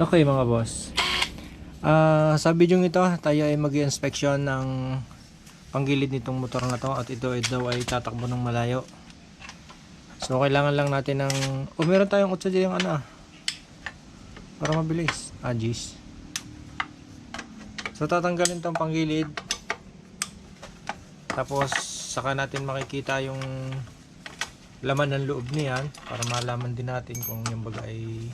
Okay mga boss. Ah, sa video ito, tayo ay mag-inspection ng panggilid nitong motor na to at ito ay daw ay tatakbo ng malayo. So kailangan lang natin ng oh meron tayong 8 dyan yung ano ah. Para mabilis. Ah, jeez. So tatanggalin tong panggilid. Tapos saka natin makikita yung laman ng loob niyan para malaman din natin kung yung baga ay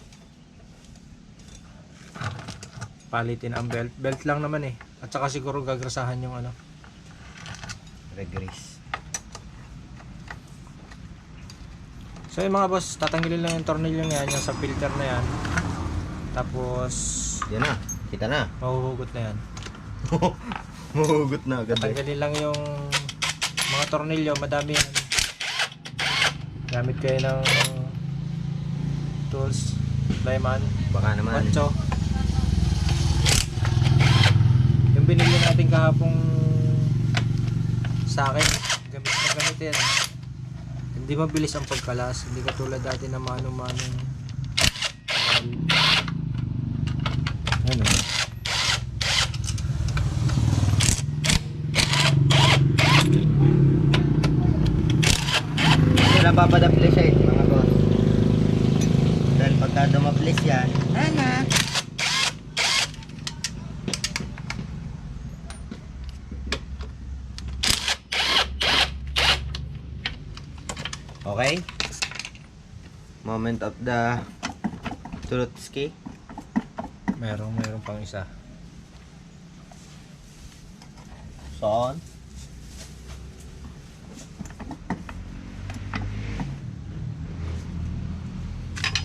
palitin ang belt. Belt lang naman eh. At saka siguro gagrasahan yung ano. Regrease. So yung mga boss, tatanggalin lang yung tornilyo yan, yung sa filter na yan. Tapos, Yan na. Kita na. mahuhugot na yan. Mahugot na agad eh. Tanggalin lang yung mga tornilyo, madami yan. Gamit kayo ng tools, Lyman, Baka naman. Pancho. Yung binili natin kahapong sa akin, gamit na gamit yan. Hindi mabilis ang pagkalas, hindi katulad dati na mano-manong ano papadaplis siya eh, mga boss. Dahil pagka dumaplis yan, ana. Okay. Moment of the truth ski. Merong, merong pang isa. Saan?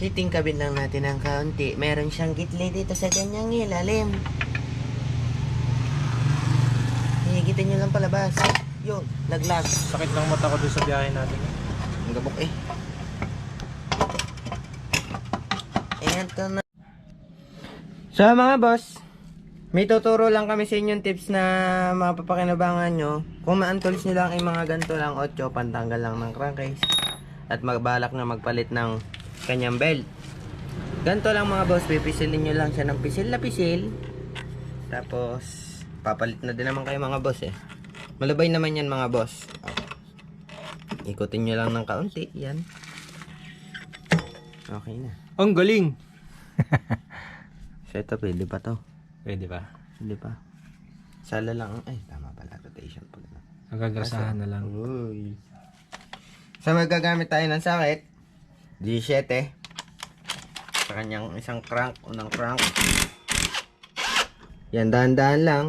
Titingkabin lang natin ng kaunti. Meron siyang gitli dito sa ganyang ilalim. Higitin nyo lang palabas. Yun, naglag. Sakit ng mata ko doon sa biyahe natin. Ang gabok eh. Ayan to na. So mga boss, may tuturo lang kami sa inyong tips na mapapakinabangan nyo. Kung ma-untools nyo lang ay mga ganito lang 8, pantanggal lang ng crankcase. At magbalak na magpalit ng kanyang belt. Ganito lang mga boss, pipisilin nyo lang siya ng pisil na pisil. Tapos, papalit na din naman kayo mga boss eh. Malabay naman yan mga boss. Ikutin nyo lang ng kaunti. Yan. Okay na. Ang galing! So ito, pwede pa to. Pwede ba? Pwede pa. Sala lang. ang- Ay, tama pala. Rotation pala. Nagagrasahan na lang. Uy. So magagamit tayo ng sakit. G7. Sa kanyang isang crank. Unang crank. Yan, dahan-dahan lang.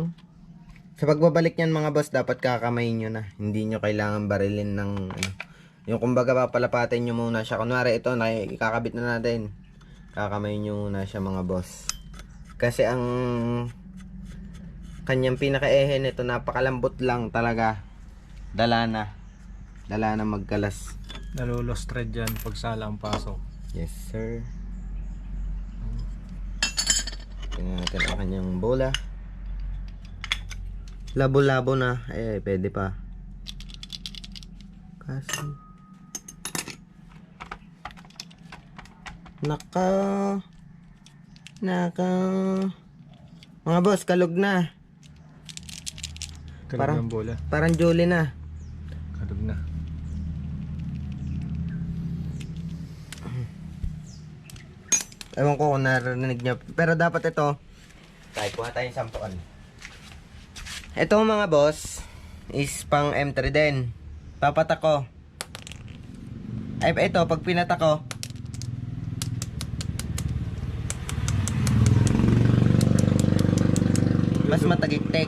Sa pagbabalik niyan mga boss, dapat kakamayin nyo na. Hindi nyo kailangan barilin ng ano. Yung kumbaga papalapatin nyo muna siya. Kunwari ito, nakikakabit na natin. Kakamayin nyo muna siya mga boss. Kasi ang kanyang pinaka-ehe nito napakalambot lang talaga. Dala na. Dala na magkalas. Nalulos thread yan pag sala ang pasok. Yes, sir. Tingnan natin ang kanyang bola. Labo-labo na. Eh, pwede pa. Kasi... Naka... Naka... Mga boss, kalog na. Kalog Parang- ng bola. Parang Jolie na. Kalog na. Ewan ko kung narinig niya. Pero dapat ito. Tayo, kuha tayong sampuan. Ito mga boss, is pang M3 din. Papatak ko. Ay, ito, pag pinatak ko, mas matagiktik.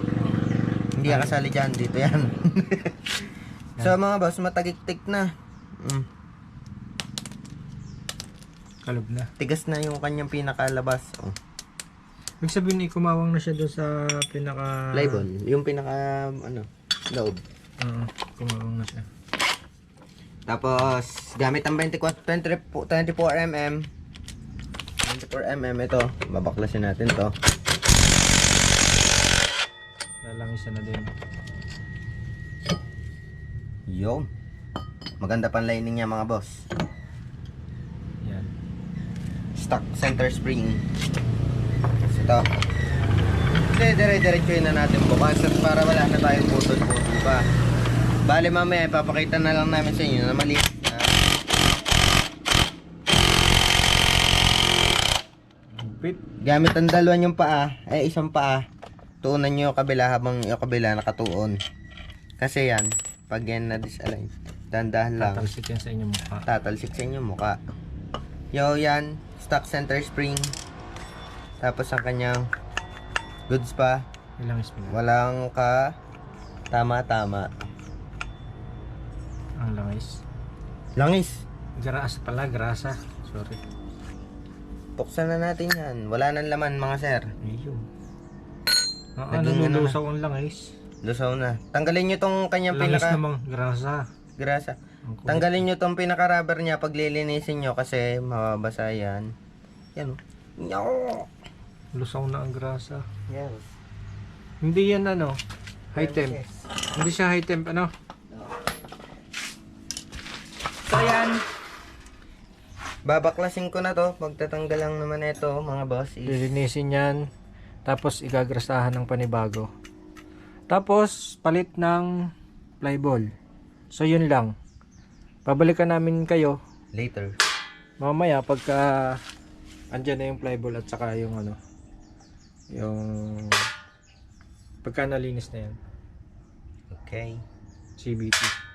Hindi ka kasali dyan, dito yan. so mga boss, matagiktik na. Mm. Na. Tigas na yung kanyang pinakalabas. Oh. Ibig sabihin eh, kumawang na siya doon sa pinaka... Label, yung pinaka ano, loob. Oo, kumawang na siya. Tapos gamit ang 24 20 24 mm. 24 mm ito, babaklasin natin 'to. Lalangisa na din. Yo. Maganda pang lining niya mga boss. Yan. Stock center spring. Ito. Hindi, dire-diretsuhin na natin bukas at para wala na tayong putol-putol pa. Bale mamaya, ipapakita na lang namin sa inyo na maliit na. Gamit ang dalawa yung paa, ay isang paa, tuunan nyo yung kabila habang yung kabila nakatuon. Kasi yan, pag yan na-disalign, dandahan lang, Tatalsik yan sa inyong mukha. tatalsik sa inyo mukha. Yo, yan, stock center spring. Tapos ang kanyang goods pa, Ilang mo? walang ka, tama-tama. Ang langis. Langis, Grasa pala, grasa. Sorry. buksan na natin yan. Wala nang laman mga sir. Ayun. Ah, ano Naging ano na. lulusaw ang langis? Lusaw na. Tanggalin nyo tong kanyang Langis pinaka... namang grasa. Grasa. Ang. Tanggalin nyo tong pinaka-rubber niya pag lilinisin nyo kasi mababasa yan. Yan. oh. Yo! Lusaw na ang grasa. Yan. Hindi yan ano, high temp. Hindi siya high temp ano. So yan. Babaklasin ko na to. Magtatanggal lang naman ito mga boss. Is, Lilinisin yan. Tapos igagrasahan ng panibago. Tapos palit ng flyball. So yun lang. Babalikan namin kayo later. mamaya pagka andyan na yung flyball at saka yung ano yung pagka nalinis na yan Okay. CBT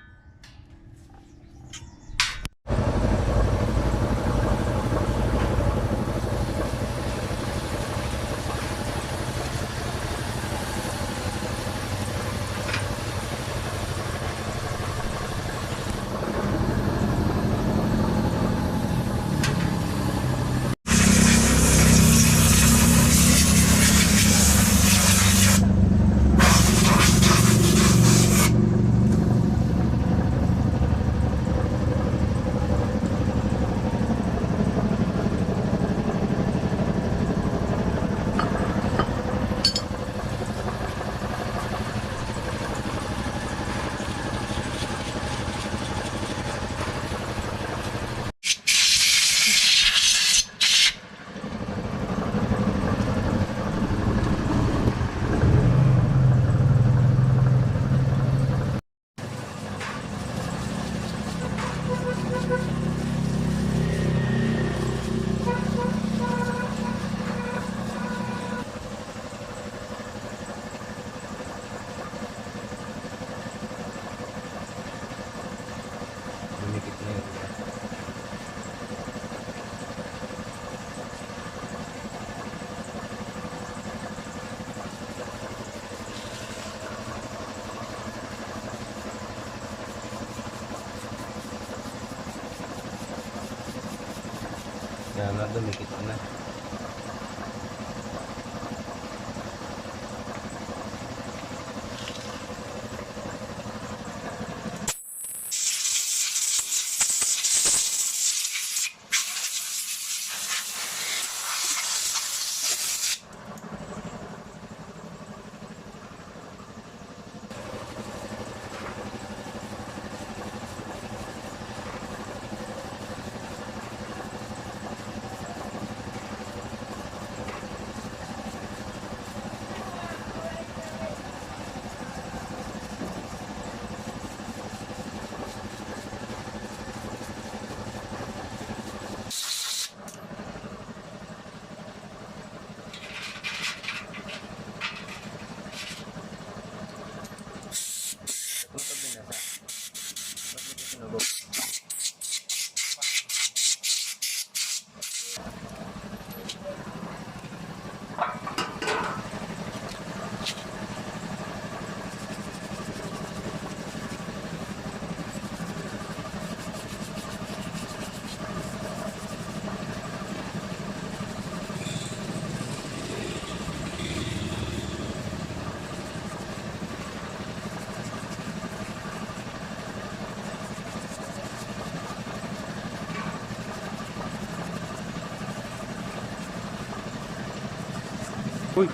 Uy,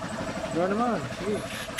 gawa naman. Sige.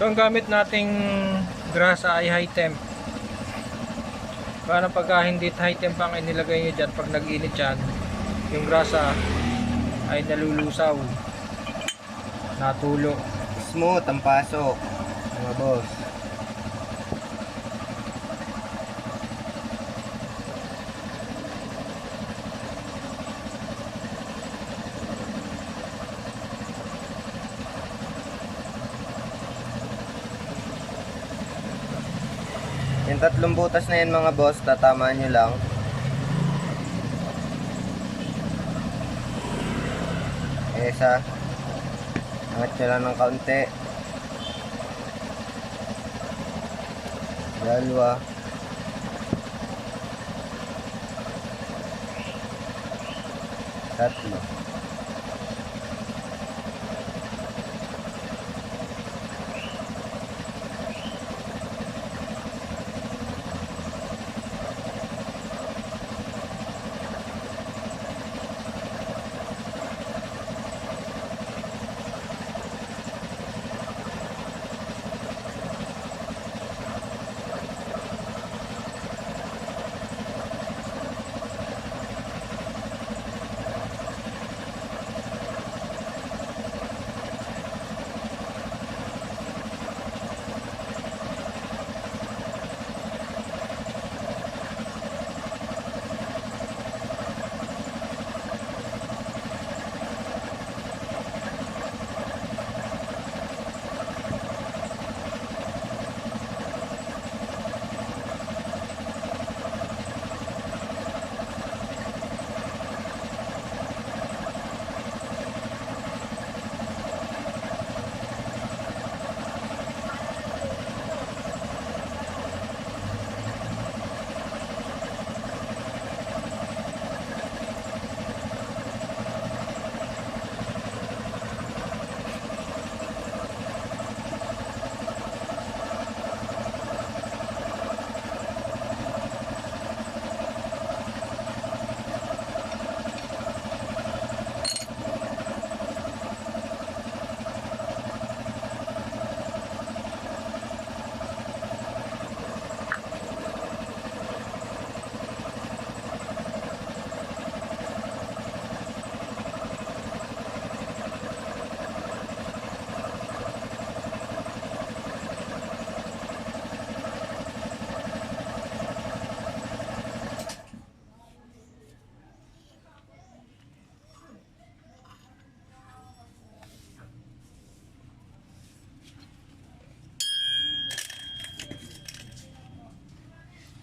So ang gamit nating grasa ay high temp. Para pagka hindi high temp ang inilagay nyo dyan, pag nag-init yan, yung grasa ay nalulusaw. Natulo. Smooth ang pasok. Mga boss. Tatlong butas na yan mga boss, tatamaan nyo lang. Isa. Angat nyo lang ng kaunti. Dalawa. Tatlo.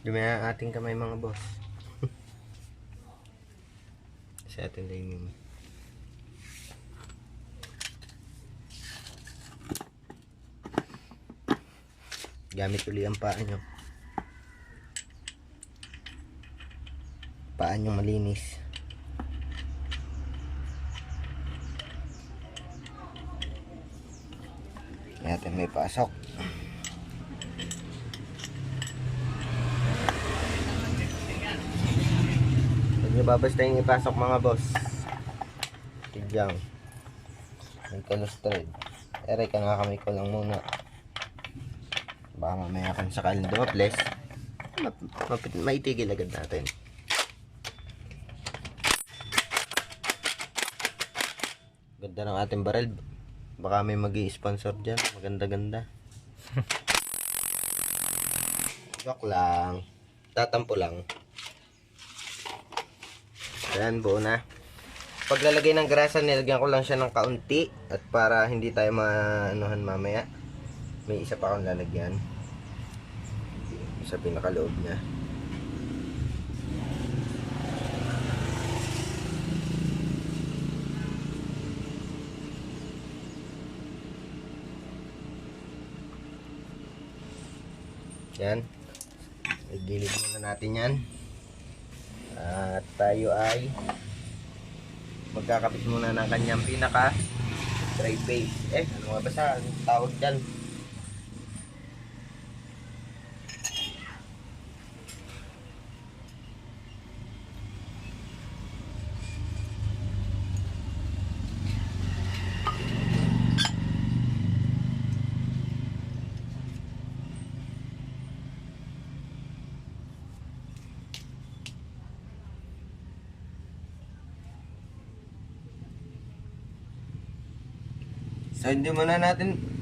Dumi ang ating kamay mga boss. Sa ating lining. Gamit uli ang paa nyo. Paa nyo malinis. Natin may pasok. Babastahin ipasok mga boss. Tidyang. May cholesterol. Ere ka nga kamay ko lang muna. Baka mamaya kang sakal doples. Map, mapit, maitigil agad natin. Ganda ng ating barrel. Baka may mag sponsor dyan. Maganda-ganda. Joke lang. Tatampo lang. Ayan, buo na. Paglalagay ng grasa, nilagyan ko lang siya ng kaunti. At para hindi tayo maanuhan mamaya, may isa pa akong lalagyan. Sa pinakaloob niya. Yan. Igilid muna natin yan. At tayo ay magkakapit muna ng kanyang pinaka tray base. Eh, ano nga ba sa tawag dyan? So, hindi muna natin...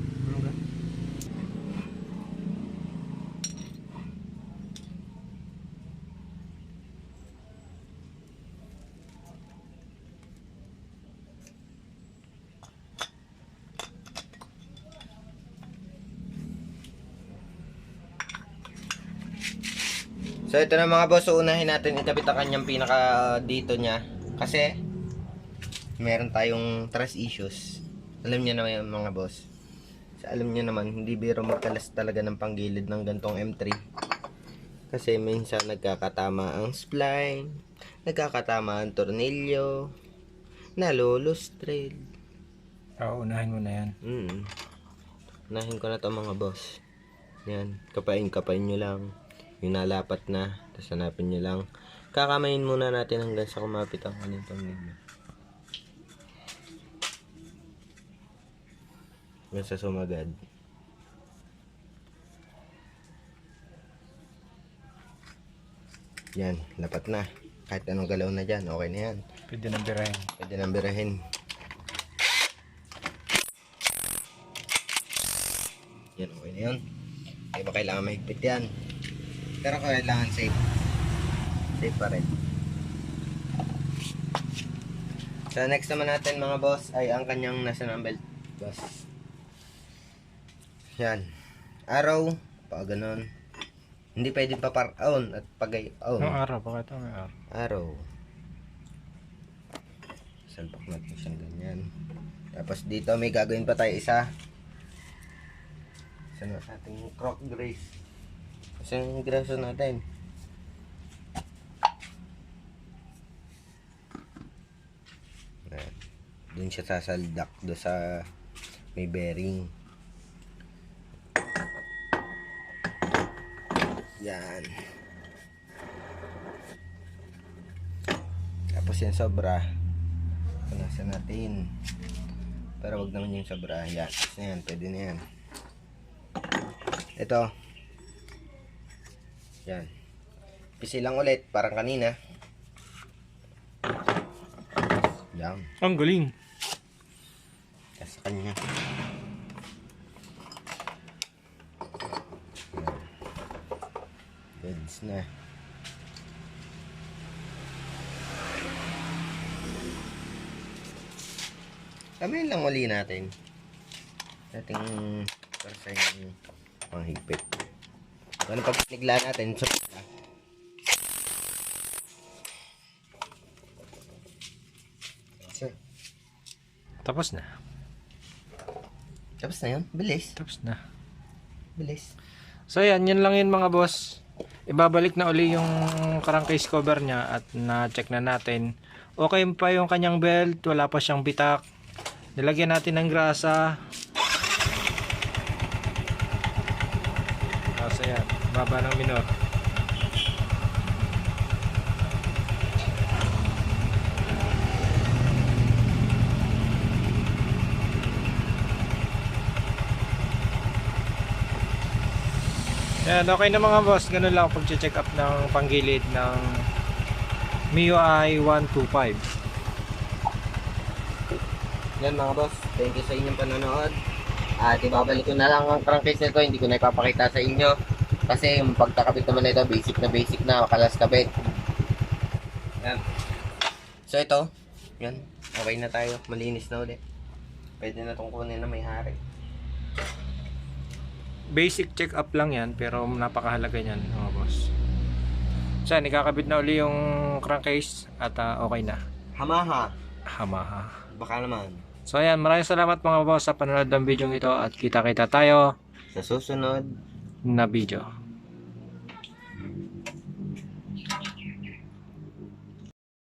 So ito na mga boss, so unahin natin ikabit ang kanyang pinaka dito niya. Kasi meron tayong trust issues. Alam niyo naman yung mga boss. So, alam niyo naman, hindi biro magkalas talaga ng panggilid ng gantong M3. Kasi minsan nagkakatama ang spline, nagkakatama ang tornilyo, nalulustrade. Oo, unahin mo na yan. Mm. Unahin ko na to mga boss. Yan, kapain kapain nyo lang. Yung nalapat na, tapos hanapin nyo lang. Kakamayin muna natin hanggang sa kumapit ang kanyang tornilyo. Hanggang sa sumagad. Yan, lapat na. Kahit anong galaw na dyan, okay na yan. Pwede nang birahin. Pwede nang birahin. Yan, okay na yun. Hindi ba kailangan mahigpit yan? Pero kailangan safe. Safe pa rin. So next naman natin mga boss ay ang kanyang ng belt. Boss. Yan. Araw. Pa ganun. Hindi pwede pa par on at pagay on. Yung araw, bakit ang araw? Araw. Salpak natin siyang ganyan. Tapos dito may gagawin pa tayo isa. Isa na sa ating croc grace. Kasi yung graso natin. Doon siya sasaldak do sa may bearing. Yan. Tapos yung sobra. Punasan natin. Pero wag naman yung sobra. Yan. Yan. Pwede na yan. Ito. Yan. Pisi lang ulit. Parang kanina. Yan. Ang galing. Sa kanya. Goods na. Kami lang uli natin. Ating parsa yung mga higpit. Ano pag nigla natin, so, Sir, Tapos na. tapos na yun? Bilis. Tapos na. Bilis. So yan, yun lang yun mga boss. Ibabalik na uli yung crankcase cover niya at na-check na natin. Okay pa yung kanyang belt, wala pa siyang bitak. Nilagyan natin ng grasa. Grasa yan, baba ng minor. Yan, okay na mga boss. Ganun lang pag-check up ng panggilid ng MIUI 125. Yan mga boss, thank you sa inyong panonood. At ibabalik ko na lang ang crankcase nito, hindi ko na ipapakita sa inyo. Kasi yung pagkakabit naman nito, basic na basic na, makalas kabit. Yan. So ito, yan, okay na tayo, malinis na ulit. Pwede na itong kunin na may hari. Basic check up lang yan pero napakahalaga niyan mga boss. So, yan, ikakabit na uli yung crankcase at ah, okay na. Hamaha, Hamaha. baka naman. So ayan, maraming salamat mga boss sa panonood ng video ito at kita-kita tayo Sa susunod, na video.